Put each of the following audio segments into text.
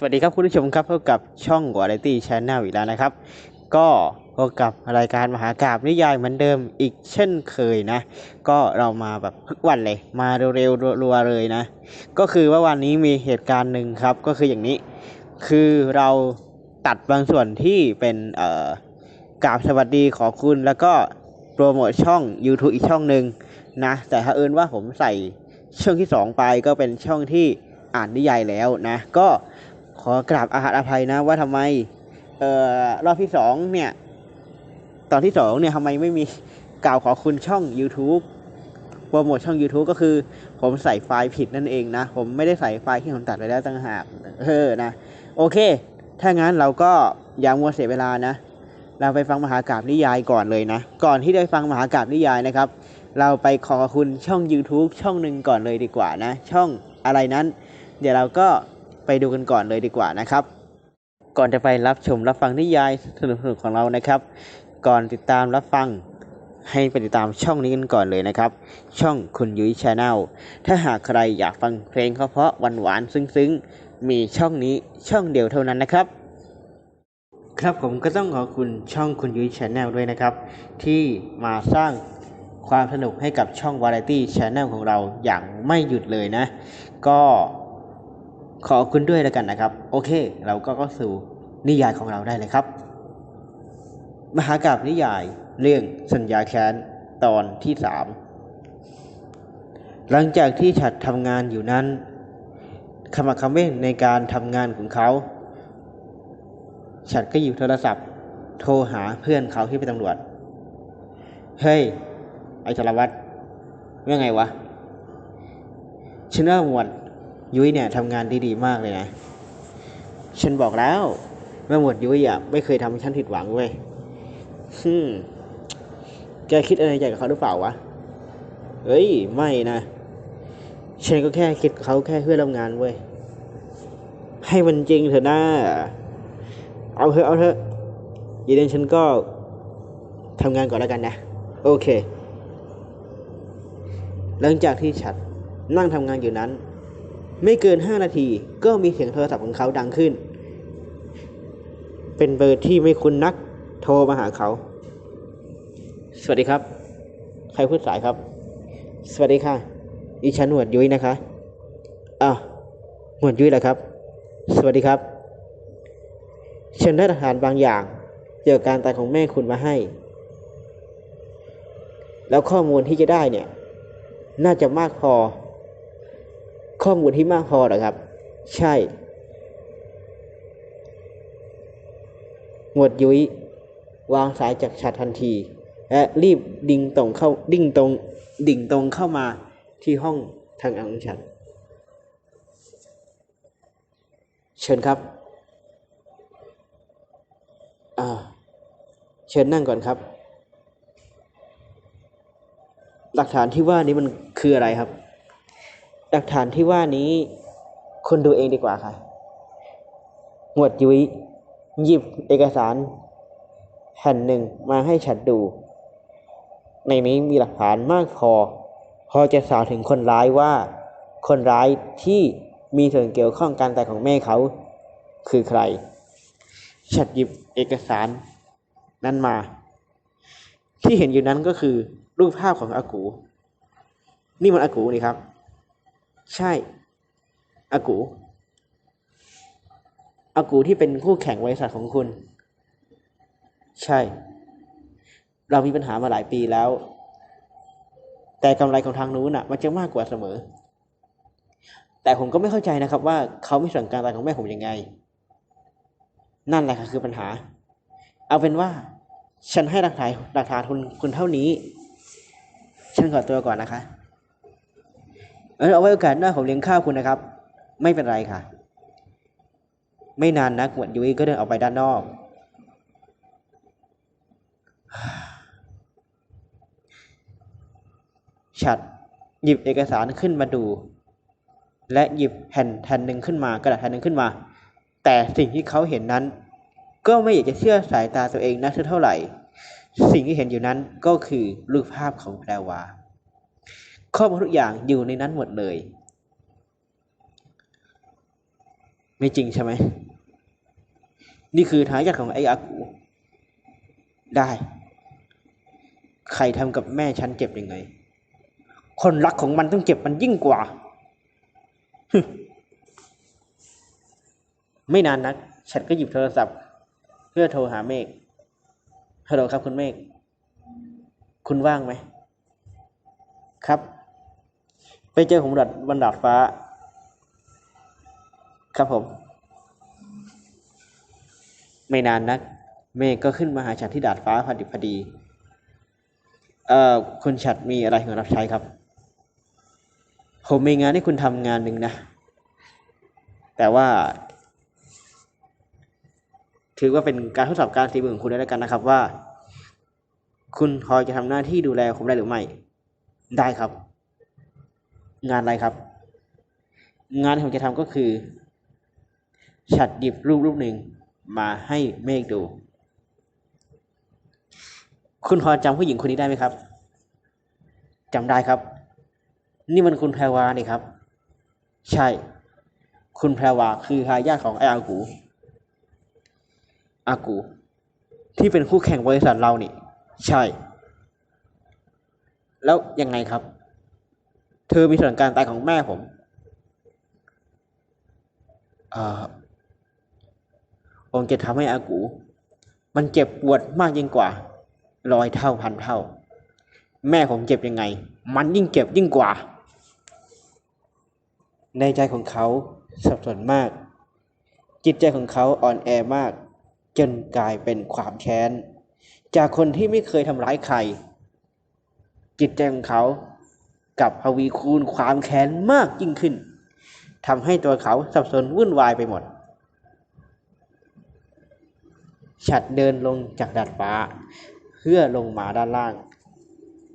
สวัสดีครับคุณผู้ชมครับพบกับช่อง Variety Channel อีกแล้วนะครับ ก็พบกับรายการมหากราบนิยายเหมือนเดิมอีกเช่นเคยนะ ก็เรามาแบบทุกวันเลย มาเร็วๆรัวๆเลยนะ ก็คือว่าวันนี้มีเหตุการณ์หนึ่งครับ ก็คืออย่างนี้ คือเราตัดบางส่วนที่เป็นเอ่อกราบสวัสดีขอคุณแล้วก็โปรโมทช่อง YouTube อีกช่องหนึ่งนะแต่ถ้าเอิญว่าผมใส่ช่องที่ 2 ไปก็เป็นช่องที่อ่านนิยายแล้วนะ ก็ ขอกราบอาหารอภัยนะว่าทำไม เอ่อรอบที่สองเนี่ย ตอนที่สองเนี่ยทำไมไม่มีกล่าวขอคุณช่อง YouTube โปรโมทช่อง YouTube ก็คือ ผมใส่ไฟล์ผิดนั่นเองนะ ผมไม่ได้ใส่ไฟล์ที่ผมตัดไปแล้วต่างหากเออนะโอเค ถ้างั้นเราก็อย่ามัวเสียเวลานะ เราไปฟังมหากราบนิยายก่อนเลยนะ ก่อนที่ได้ฟังมหากราบนิยายนะครับ เราไปขอคุณช่อง YouTube ช่องหนึ่งก่อนเลยดีกว่านะ ช่องอะไรนั้น เดี๋ยวเราก็ ไปดูกันก่อนเลยดีกว่านะครับ ก่อนจะไปรับชมรับฟังนิยายสนุกๆของเรานะครับ ก่อนติดตามรับฟังให้ไปติดตามช่องนี้กันก่อนเลยนะครับ ช่องคุณยุ้ยชาแนลถ้าหากใครอยากฟังเพลงเพราะๆหวานๆซึ้งๆ มีช่องนี้ช่องเดียวเท่านั้นนะครับ ครับผมก็ต้องขอบคุณช่องคุณยุ้ยชาแนลด้วยนะครับ ที่มาสร้างความสนุกให้กับช่อง Variety Channel ของเราอย่างไม่หยุดเลยนะ ก็ ขอบคุณด้วยแล้วกันนะครับ โอเค เราก็เข้าสู่นิยายของเราได้เลยครับ มหากราบนิยายเรื่องสัญญาแค้นตอนที่สามหลังจากที่ฉัดทำงานอยู่นั้นขมักเขม้นในการทำงานของเขา ฉัดก็หยิบโทรศัพท์ โทรหาเพื่อนเขาที่เป็นตำรวจ เฮ้ย ไอ้สารวัตรว่าไงวะฉันว่าหมวด ยุ้ยเนี่ยทำงานได้ดีมากเลยนะ ฉันบอกแล้วว่หมวดยุ้ยอะไม่เคยทำให้ฉันผิดหวังเว้ยฮึแกคิดอะไรใหญ่กับเขาหรือเปล่าวะ เฮ้ย ไม่นะ ฉันก็แค่คิดเขาแค่เพื่อร่วมงานเว้ย ให้มันจริงเถอะนะ เอาเถอะเอาเถอะยีเดนฉันก็ทำงานก่อนแล้วกันนะ โอเค หลังจากที่ฉัดนั่งทำงานอยู่นั้น ไม่เกินห้านาทีก็มีเสียงโทรศัพท์ของเขาดังขึ้น เป็นเบอร์ที่ไม่คุ้นนักโทรมาหาเขา สวัสดีครับ ใครพูดสายครับ สวัสดีค่ะดิฉันหนวดยุ้ยนะคะอ้าหนวดยุ้ยเหรอครับ สวัสดีครับ ฉันได้หลักฐานบางอย่างเกี่ยวกับการตายของแม่คุณมาให้ แล้วข้อมูลที่จะได้เนี่ย น่าจะมากพอ ข้อมูลที่มากพอหรอครับ ใช่ หมวดยุ้ยวางสายจากฉัดทันที และรีบดิ่งตรงเข้าดิ่งตรงดิ่งตรงเข้ามาที่ห้องทางของฉันเชิญครับเชิญนั่งก่อนครับ หลักฐานที่ว่านี้มันคืออะไรครับ หลักฐานที่ว่านี้คนดูเองดีกว่าค่ะ หมวดยุ้ยหยิบเอกสารแผ่นหนึ่งมาให้ฉันดู ในนี้มีหลักฐานมากพอ พอจะสาวถึงคนร้ายว่า คนร้ายที่มีส่วนเกี่ยวข้องการตายของแม่เขา คือใคร ฉันหยิบเอกสาร นั้นมา ที่เห็นอยู่นั้นก็คือรูปภาพของอากู นี่มันอากูนี่ครับ ใช่อากูอากูที่เป็นคู่แข่งบริษัทของคุณ ใช่ เรามีปัญหามาหลายปีแล้ว แต่กำไรของทางนู้นน่ะ มันจะมากกว่าเสมอ แต่ผมก็ไม่เข้าใจนะครับ ว่าเขาไม่สั่งการตายของแม่ผมยังไง นั่นแหละค่ะคือปัญหา เอาเป็นว่า ฉันให้หลักฐานหลักฐานคุณคุณเท่านี้ ฉันขอตัวก่อนนะคะ เออเอาไว้โอกาสหน้าผมเลี้ยงข้าวคุณนะครับ ไม่เป็นไรค่ะ ไม่นานนักหวดยุ้ยก็เดินออกไปด้านนอก ฉัดหยิบเอกสารขึ้นมาดู และหยิบแผ่นแผ่นหนึ่งขึ้นมากระดาษแผ่นหนึ่งขึ้นมา แต่สิ่งที่เขาเห็นนั้น ก็ไม่อยากจะเชื่อสายตาตัวเองนักเท่าไหร่ สิ่งที่เห็นอยู่นั้นก็คือรูปภาพของแพรวา ข้อมูลทุกอย่างอยู่ในนั้นหมดเลย ไม่จริงใช่ไหม นี่คือทายาทของไอ้อากูได้ ใครทำกับแม่ฉันเจ็บยังไง คนรักของมันต้องเจ็บมันยิ่งกว่า ไม่นานนัก ฉันก็หยิบโทรศัพท์ เพื่อโทรหาเมฆฮัลโหลครับคุณเมฆคุณว่างไหมครับ ไปเจอผมดัดบนดาดฟ้า ครับผม ไม่นานนัก เมฆก็ขึ้นมาหาฉันที่ดาดฟ้าพอดีพอดี เอ่อคุณฉัดมีอะไรให้รับใช้ครับ ผมมีงานให้คุณทำงานหนึ่งนะ แต่ว่า ถือว่าเป็นการทดสอบการตีมือของคุณด้แล้วกันนะครับว่า คุณพอจะทำหน้าที่ดูแลผมได้หรือไม่ ได้ครับ งานอะไรครับ งานที่ผมจะทำก็คือฉัดหยิบรูปรูปหนึ่งมาให้เมฆดู คุณพอจำผู้หญิงคนนี้ได้ไหมครับจำได้ครับ นี่มันคุณแพรวานี่ครับ ใช่ คุณแพรวาคือทายาทของไอ้อากูอากู ที่เป็นคู่แข่งบริษัทเรานี่ ใช่ แล้วยังไงครับ เธอมีส่วนการตายของแม่ผมอ่อผมจะทำให้อากู มันเจ็บปวดมากยิ่งกว่าร้อยเท่าพันเท่า แม่ผมเจ็บยังไง มันยิ่งเจ็บยิ่งกว่า ในใจของเขาสับสนมาก จิตใจของเขาอ่อนแอมาก จนกลายเป็นความแค้น จากคนที่ไม่เคยทำร้ายใคร จิตใจของเขา กับทวีคูณความแค้นมากยิ่งขึ้นทำให้ตัวเขาสับสนวุ่นวายไปหมด ฉัดเดินลงจากดาดฟ้า เพื่อลงมาด้านล่าง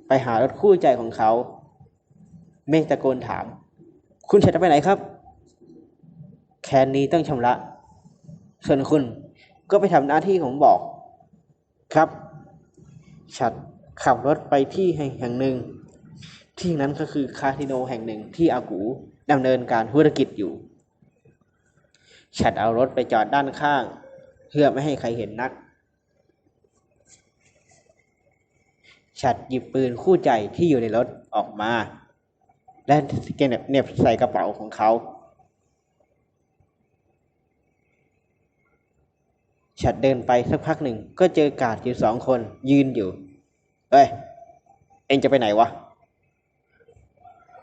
ไปหารถคู่ใจของเขา เมฆตะโกนถาม คุณฉัดจะไปไหนครับ แคนนี้ต้องชำระ ส่วนคุณก็ไปทำหน้าที่ของบอก ครับ ฉัดขับรถไปที่แห่งหนึ่ง ที่นั้นก็คือคาสิโนแห่งหนึ่งที่อากูดำเนินการธุรกิจอยู่ ฉัดเอารถไปจอดด้านข้าง เพื่อไม่ให้ใครเห็นนัก ฉัดหยิบปืนคู่ใจที่อยู่ในรถออกมา และเก็บเน็บใส่กระเป๋าของเขา ฉัดเดินไปสักพักหนึ่งก็เจอกาดอยู่สองคนยืนอยู่ เอ้ย เอ็งจะไปไหนวะ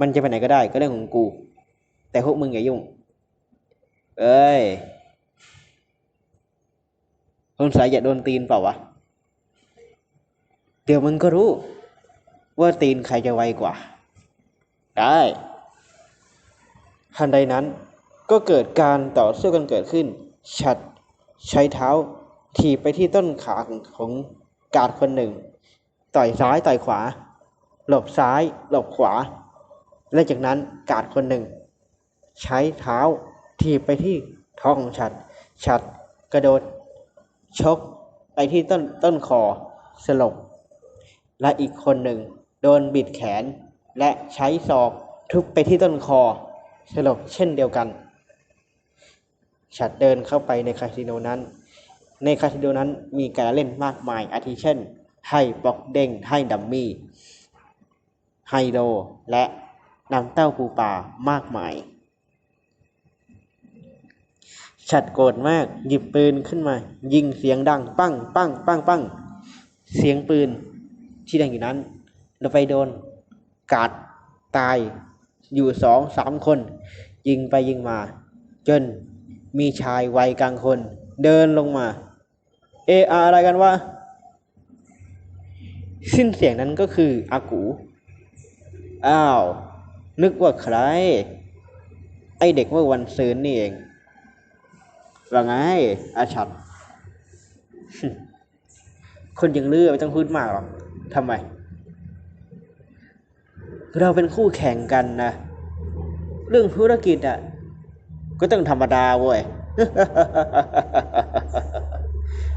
มันจะไปไหนก็ได้ก็เรื่องของกู แต่พวกมึงอย่ายุ่ง เอ้ยสงสัยอย่าโดนตีนเปล่าวะ เดี๋ยวมึงก็รู้ ว่าตีนใครจะไวกว่า ได้ทันใดนั้นก็เกิดการต่อสู้กันเกิดขึ้น ฉัดใช้เท้าถีบไปที่ต้นขาของของกาดคนหนึ่ง ต่อยซ้ายต่อยขวา หลบซ้าย หลบขวา และจากนั้นกาดคนหนึ่ง ใช้เท้าถีบไปที่ท้องของฉัด ฉัดกระโดดชกไปที่ต้นต้นคอสลบ และอีกคนหนึ่ง โดนบิดแขน และใช้ศอกทุบไปที่ต้นคอสลบเช่นเดียวกัน ฉัดเดินเข้าไปในคาสิโนนั้น ในคาสิโนนั้นมีการเล่นมากมายอาทิเช่นไพ่บล็อกเด้งไพ่ดัมมี่ไฮโลและ น้ำเต้าปูปลามากมาย ฉัดโกรธมากหยิบปืนขึ้นมา ยิงเสียงดัง ปั้งปั้งปั้งปั้งเสียงปืนที่ดังอยู่นั้น เราไปโดนกาดตายอยู่สองสามคน ยิงไปยิงมา จนมีชายวัยกลางคน เดินลงมา เออาอะไรกันวะสิ้นเสียงนั้นก็คืออากู อ้าว นึกว่าใคร ไอเด็กเมื่อวันซืนนี่เองว่าไงอาชัดคนยังเลือไม่ต้องพูดมากหรอกทำไม เราเป็นคู่แข่งกันนะเรื่องธุรกิจอะ ก็ต้องธรรมดาเว้ย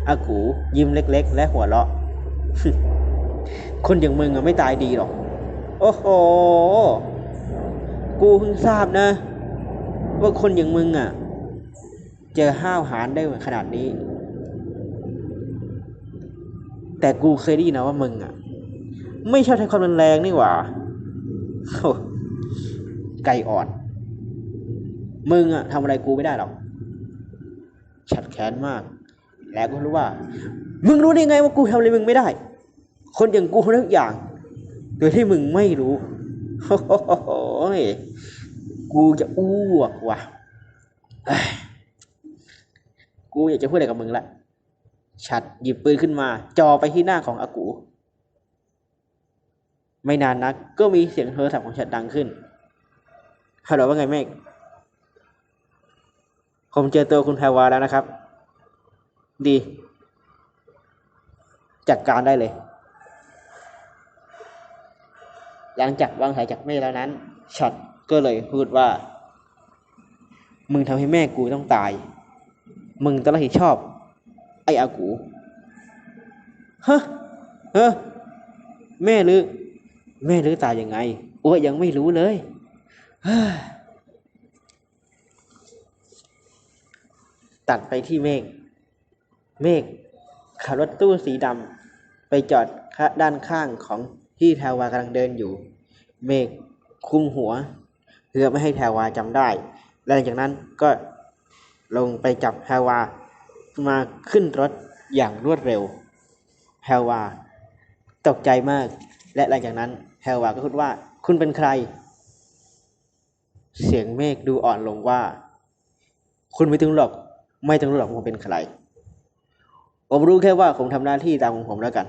อากูยิ้มเล็ก ๆ และหัวเราะ คนอย่างมึงอะไม่ตายดีหรอก โอ้โห กูเพิ่งทราบนะ ว่าคนอย่างมึงอะ เจอห้าวหาญได้ขนาดนี้ แต่กูเคยได้ยินนะว่ามึงอะ ไม่ชอบใช้ความรุนแรงนี่หว่าโอ้ไก่อ่อน มึงอะทำอะไรกูไม่ได้หรอกฉัดแค้นมาก แล้วก็รู้ว่า มึงรู้ได้ไงว่ากูทำอะไรมึงไม่ได้ คนอย่างกูทุกอย่าง โดยที่มึงไม่รู้ โอ้โหยกูจะอ้วกว่ะเอ้ยกูอยากจะพูดอะไรกับมึงละฉัดหยิบปืนขึ้นมาจอไปที่หน้าของอากู ไม่นานนัก ก็มีเสียงโทรศัพท์ของฉัดดังขึ้นฮัลโหลว่าไงเมฆผมเจอตัวคุณแพรวาแล้วนะครับ ดี จัดการได้เลย หลังจากวางสายจากเมฆแล้วนั้นช็อตก็เลยพูดว่า มึงทำให้แม่กูต้องตาย มึงต้องรับผิดชอบ ไอ้อากูฮะเฮ้อแม่หรือ แม่หรือตายยังไงอ้วยังไม่รู้เลยตัดไปที่เมฆ เมฆขับรถตู้สีดำไปจอดด้านข้างของ ที่แทวากำลังเดินอยู่ เมฆคุมหัว เพื่อไม่ให้แทวาจำได้ และหลังจากนั้นก็ลงไปจับแทวามาขึ้นรถอย่างรวดเร็วแทวา ตกใจมาก และหลังจากนั้นแทวาก็พูดว่า คุณเป็นใคร เสียงเมฆดูอ่อนลงว่า คุณไม่ต้องหรอกไม่ต้องรู้หรอกผมเป็นใคร ผมรู้แค่ว่าผมทำหน้าที่ตามของผมแล้วกัน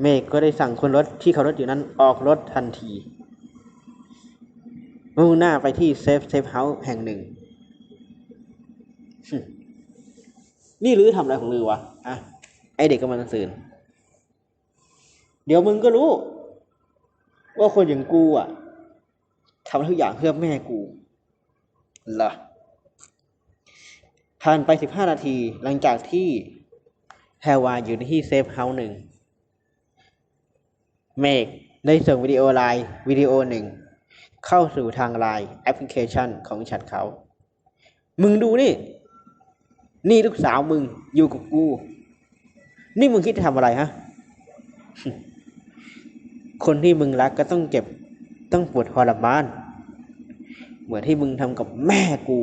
เมฆก็ได้สั่งคนรถที่เขารถอยู่นั้นออกรถทันที มุ่งหน้าไปที่เซฟเซฟเฮาส์แห่งหนึ่ง นี่ลือทำอะไรของลือวะอะไอเด็กกำลังสื่นเดี๋ยวมึงก็รู้ ว่าคนอย่างกูอะทำทุกอย่างเพื่อแม่กูเหรอผ่านไปสิบห้านาทีหลังจากที่ แฮวาอยู่ในที่เซฟเฮาส์หนึ่งเมกได้ส่งวิดีโอไลน์วิดีโอหนึ่งเข้าสู่ทางไลน์แอปพลิเคชันของฉัดเขา มึงดูนี่ นี่ลูกสาวมึงอยู่กับกู นี่มึงคิดจะทำอะไรฮะ คนที่มึงรักก็ต้องเจ็บต้องปวดทรมาน เหมือนที่มึงทำกับแม่กู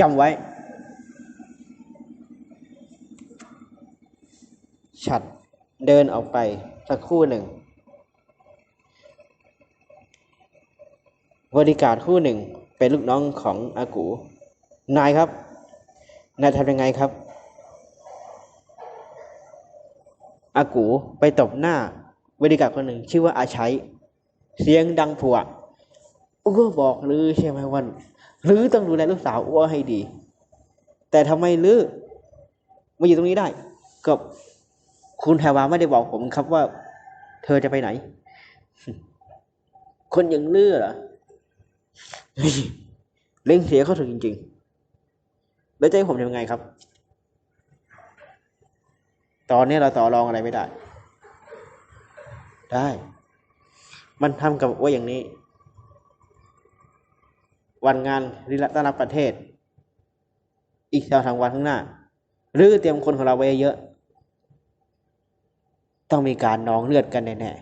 จำไว้ ฉัดเดินออกไปสักครู่หนึ่ง บริการคู่หนึ่งเป็นลูกน้องของอากู นายครับ นายทำยังไงครับ อากูไปตบหน้าบริการคนหนึ่ง ชื่อว่าอาชัย เสียงดังผัวอ้วบอกลือใช่ไหมวันลือต้องดูแลลูกสาวอ้วให้ดี แต่ทำไมลือมาอยู่ตรงนี้ได้ก็ คุณแพรวาไม่ได้บอกผมครับว่า เธอจะไปไหน คนอย่างลือเหรอเล่งเสียเขาถึงจริง ๆ แล้วจะให้ผมทำยังไงครับ ตอนนี้เราต่อรองอะไรไม่ได้ ได้ มันทำกับว่าอย่างนี้ วันงานริต้อนรับประเทศ อีกสองทางวันข้างหน้า หรือเตรียมคนของเราไว้เยอะ ต้องมีการนองเลือดกันแน่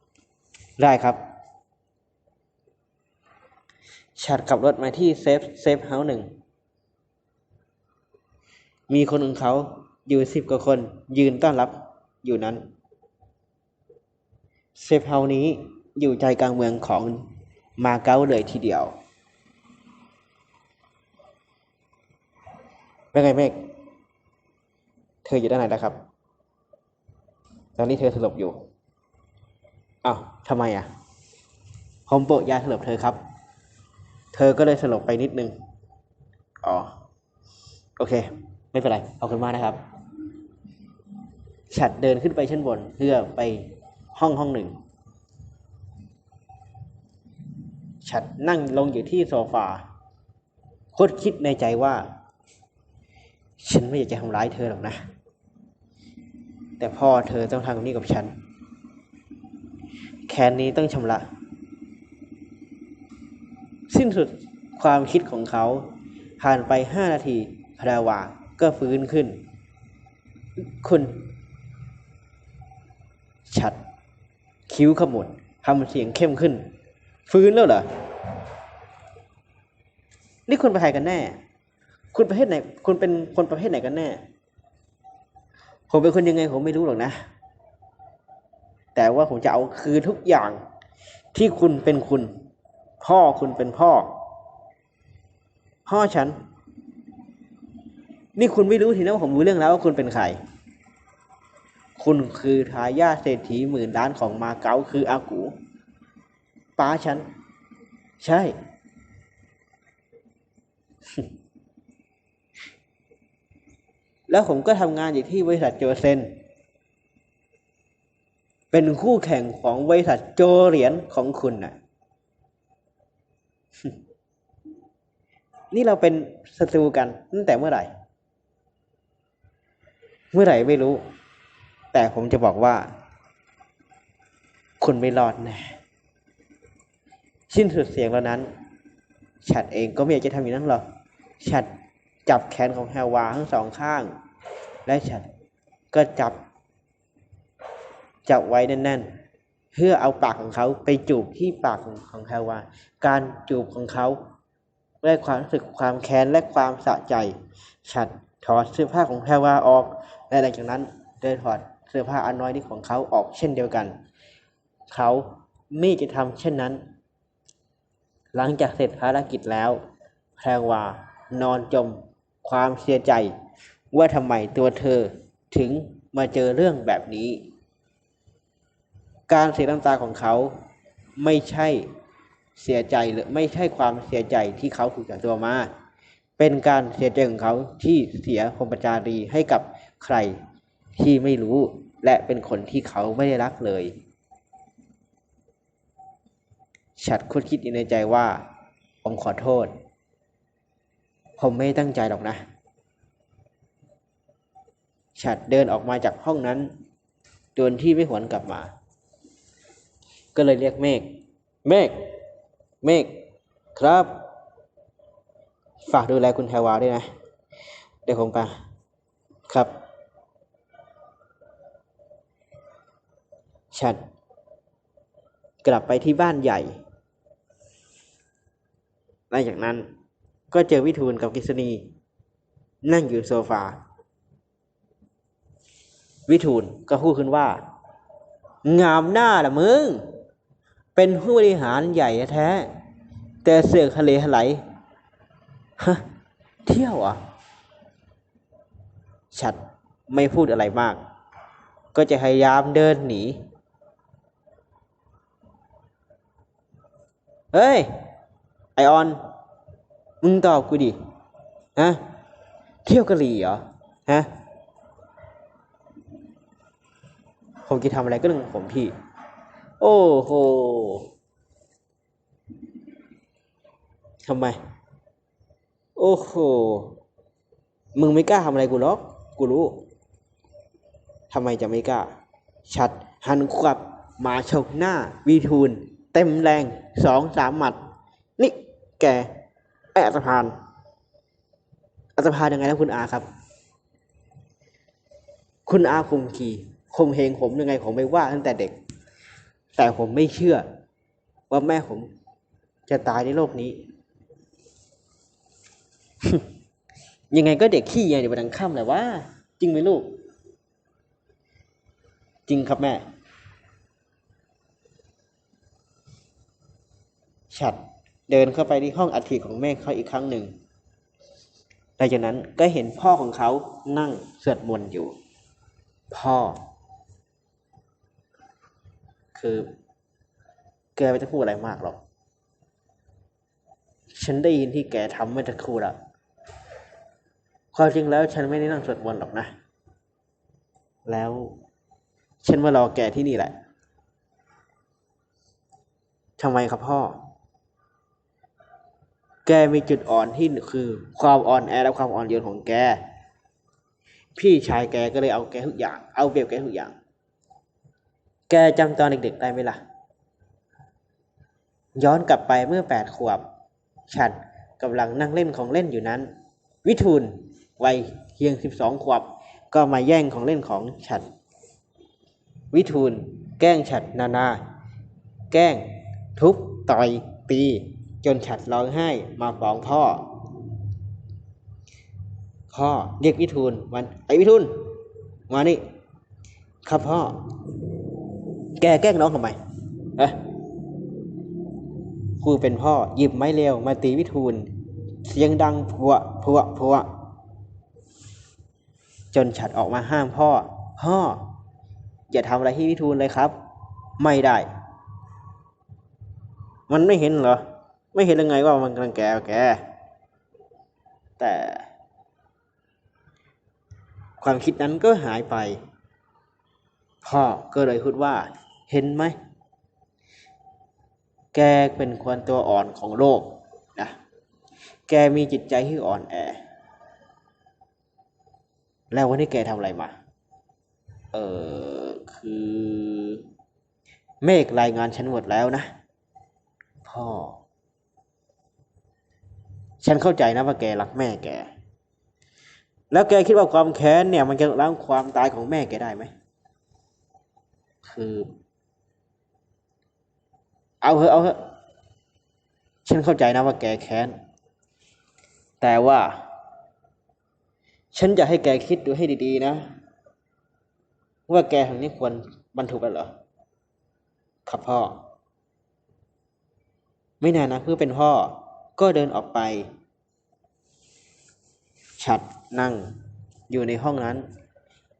ๆได้ครับฉัดขับรถมาที่เซฟเซฟเฮาส์หนึ่ง มีคนของเขาอยู่สิบกว่าคน ยืนต้อนรับอยู่นั้น เซฟเฮาส์นี้อยู่ใจกลางเมืองของมาเก๊าเลยทีเดียวเป็นไงเมกเธออยู่ด้านไหนแล้วครับ ตอนนี้เธอสลบอยู่อ้าวทำไมอะผมโปะยาสลบเธอครับ เธอก็เลยสลบไปนิดนึง อ๋อ โอเค ไม่เป็นไร เอาขึ้นมานะครับ ฉัดเดินขึ้นไปชั้นบนเพื่อไปห้องห้องหนึ่ง ฉัดนั่งลงอยู่ที่โซฟาคตรคิดในใจว่า ฉันไม่อยากจะทำร้ายเธอหรอกนะ แต่พ่อเธอต้องทำนี้กับฉัน แค้นนี้ต้องชำระ สิ้นสุดความคิดของเขาผ่านไปห้านาทีพราวาก็ฟื้นขึ้น คุณ ชัด คิ้วขมวดทำเสียงเข้มขึ้น ฟื้นแล้วเหรอ นี่คุณเป็นใครกันแน่ คุณประเภทไหน คุณเป็นคนประเภทไหนกันแน่ ผมเป็นคนยังไงผมไม่รู้หรอกนะ แต่ว่าผมจะเอาคือทุกอย่างที่คุณเป็นคุณ พ่อคุณเป็นพ่อ พ่อฉัน นี่คุณไม่รู้ทีนะว่าผมรู้เรื่องแล้วว่าคุณเป็นใคร คุณคือทายาทเศรษฐีหมื่นล้านของมาเก๊าคืออากูป้าฉัน ใช่ แล้วผมก็ทำงานอยู่ที่บริษัทโจเซน เป็นคู่แข่งของบริษัทโจเหรียญของคุณน่ะ นี่เราเป็นศัตรูกันตั้งแต่เมื่อไหร่ เมื่อไหร่ไม่รู้ แต่ผมจะบอกว่า คุณไม่รอดแน่สิ้นสุดเสียงแล้วนั้น ฉัดเองก็ไม่อยากจะทำอย่างนั้นหรอกฉัด จับแขนของแฮวาทั้งสองข้าง และฉัดก็จับ จับไว้แน่นๆ เพื่อเอาปากของเขาไปจูบที่ปากของของแฮวา การจูบของเขาได้ความรู้สึกความแค้นและความสะใจ ฉัดถอดเสื้อผ้าของแฮวาออก และหลังจากนั้นได้ถอดเสื้อผ้าอันน้อยนิดของเขาออกเช่นเดียวกัน เขาไม่จะทำเช่นนั้น หลังจากเสร็จภารกิจแล้ว แพรวานอนจม ความเสียใจ ว่าทำไมตัวเธอถึงมาเจอเรื่องแบบนี้ การเสียน้ำตาของเขาไม่ใช่เสียใจหรือไม่ใช่ความเสียใจที่เขาถูกจับตัวมา เป็นการเสียใจของเขาที่เสียพรหมจารีให้กับใครที่ไม่รู้ และเป็นคนที่เขาไม่ได้รักเลย ฉัดคุดคิดในใจว่าผมขอโทษ ผมไม่ตั้งใจหรอกนะ ฉัดเดินออกมาจากห้องนั้นโดยที่ไม่หวนกลับมา ก็เลยเรียกเมฆ เมฆ เมฆ ครับ ฝากดูแลคุณแพรวาด้วยนะ เดี๋ยวผมไป ครับ ฉัด กลับไปที่บ้านใหญ่หลังจากนั้น ก็เจอวิทูลกับกฤษณีนั่งอยู่โซฟา วิทูลก็พูดขึ้นว่า งามหน้าละมึง เป็นผู้บริหารใหญ่แท้ แต่เสือกทะเลถลฮะเที่ยวอะ ฉัดไม่พูดอะไรมาก ก็จะพยายามเดินหนี เฮ้ย ไอออน มึงตอบกูดิฮะเที่ยวกะหรี่เหรอฮะผมจะทำอะไรก็เรื่องของผมพี่ โอ้โหทำไม โอ้โห มึงไม่กล้าทำอะไรกูหรอก กูรู้ทำไมจะไม่กล้า ชัด หันขวับมาชกหน้า วีทูล เต็มแรงสองสามหมัด นี่แก ไออัตพานอัตพานยังไงนะคุณอาครับ คุณอาคมขี่ข่มเหงผมยังไงผมไม่ว่าตั้งแต่เด็ก แต่ผมไม่เชื่อ ว่าแม่ผมจะตายในโลกนี้ ยังไงก็เด็กขี้ยังเดี๋ยวไปดังค่ำแหละว่า จริงไหมลูก จริงครับแม่ฉัด เดินเข้าไปที่ห้องอัฐิของแม่เขาอีกครั้งหนึ่งหลังจากนั้นก็เห็นพ่อของเขานั่งสวดมนต์อยู่ พ่อ คือแกไม่ต้องพูดอะไรมากหรอก ฉันได้ยินที่แกทำเมื่อสักครู่แล้วความจริงแล้วฉันไม่ได้นั่งสวดมนต์หรอกนะ แล้วฉันมารอแกที่นี่แหละทำไมครับพ่อ แกมีจุดอ่อนที่คือความอ่อนแอและความอ่อนโยนของแก พี่ชายแกก็เลยเอาแกทุกอย่าง เอาเปรียบแกทุกอย่าง แกจำตอนเด็กๆได้ไหมล่ะ ย้อนกลับไปเมื่อแปดขวบ ฉัดกำลังนั่งเล่นของเล่นอยู่นั้น วิทูลวัยเพียงสิบสองขวบ ก็มาแย่งของเล่นของฉัดวิทูลแกล้งฉัดนานา แกล้ง ทุบ ต่อย ตี จนฉัดร้องไห้มาฟ้องพ่อ พ่อเรียกวิทูลมันไอ้วิทูลมานี่ ครับพ่อ แกแกล้งน้องทำไมเอะครูเป็นพ่อหยิบไม้เร็วมาตีวิทูล เสียงดังพัวพัวพัวจนฉัดออกมาห้ามพ่อ พ่อ อย่าทำอะไรที่วิทูลเลยครับ ไม่ได้ มันไม่เห็นเหรอ ไม่เห็นยังไงว่ามันกำลังแกแกแต่ ความคิดนั้นก็หายไป พ่อก็เลยพูดว่า เห็นไหม แกเป็นคนตัวอ่อนของโลกนะแกมีจิตใจที่อ่อนแอ แล้ววันนี้แกทำอะไรมา เออคือ เมฆรายงานฉันหมดแล้วนะ พ่อ ฉันเข้าใจนะว่าแกรักแม่แก แล้วแกคิดว่าความแค้นเนี่ย มันจะล้างความตายของแม่แกได้ไหม คือ เอาเถอะเอาเถอะฉันเข้าใจนะว่าแกแค้น แต่ว่า ฉันจะให้แกคิดดูให้ดีๆนะ ว่าแกทางนี้ควรบรรทุกแล้วเหรอ ครับพ่อ ไม่นานนะเพื่อเป็นพ่อ ก็เดินออกไป ฉัดนั่งอยู่ในห้องนั้น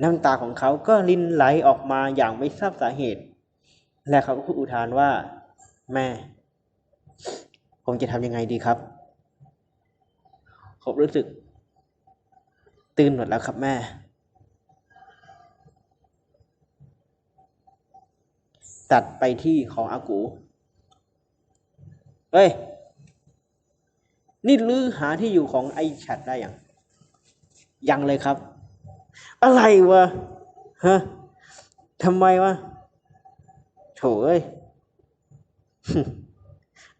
น้ำตาของเขาก็รินไหลออกมาอย่างไม่ทราบสาเหตุ และเขาก็พูดอุทานว่า แม่ ผมจะทำยังไงดีครับผมรู้สึก ตื่นหมดแล้วครับแม่ ตัดไปที่ของอากู เฮ้ย นี่ลือหาที่อยู่ของไอฉัดได้ยังยังเลยครับ อะไรวะฮะทำไมวะโถเอ้ย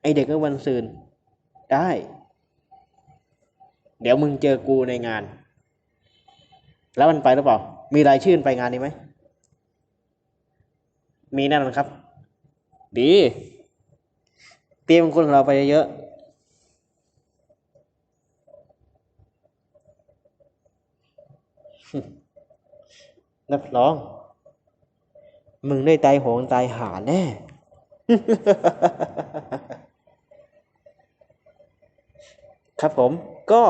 ไอเด็กก็วันซืนได้ เดี๋ยวมึงเจอกูในงาน แล้วมันไปหรือเปล่า มีรายชื่อไปงานนี้ไหม มีแน่นอนครับ ดี เตรียมคนของเราไปเยอะ รับรอง มึงได้ตายโหงตายหาแน่ ครับผมก็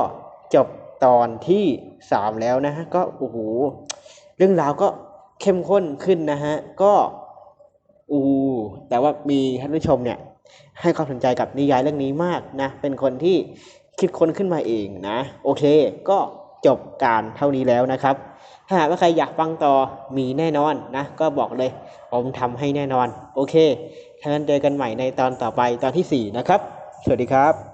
จบตอนที่สามแล้วนะฮะ ก็โอ้โหเรื่องราวก็เข้มข้นขึ้นนะฮะ ก็อูแต่ว่ามีท่านผู้ชมเนี่ย ให้ความสนใจกับนิยายเรื่องนี้มากนะ เป็นคนที่คิดค้นขึ้นมาเองนะ โอเค ก็ จบการเท่านี้แล้วนะครับ ถ้าหากว่าใครอยากฟังต่อมีแน่นอนนะ ก็บอกเลยผมทำให้แน่นอน โอเคเชิญเจอกันใหม่ในตอนต่อไปตอนที่ 4 นะครับ สวัสดีครับ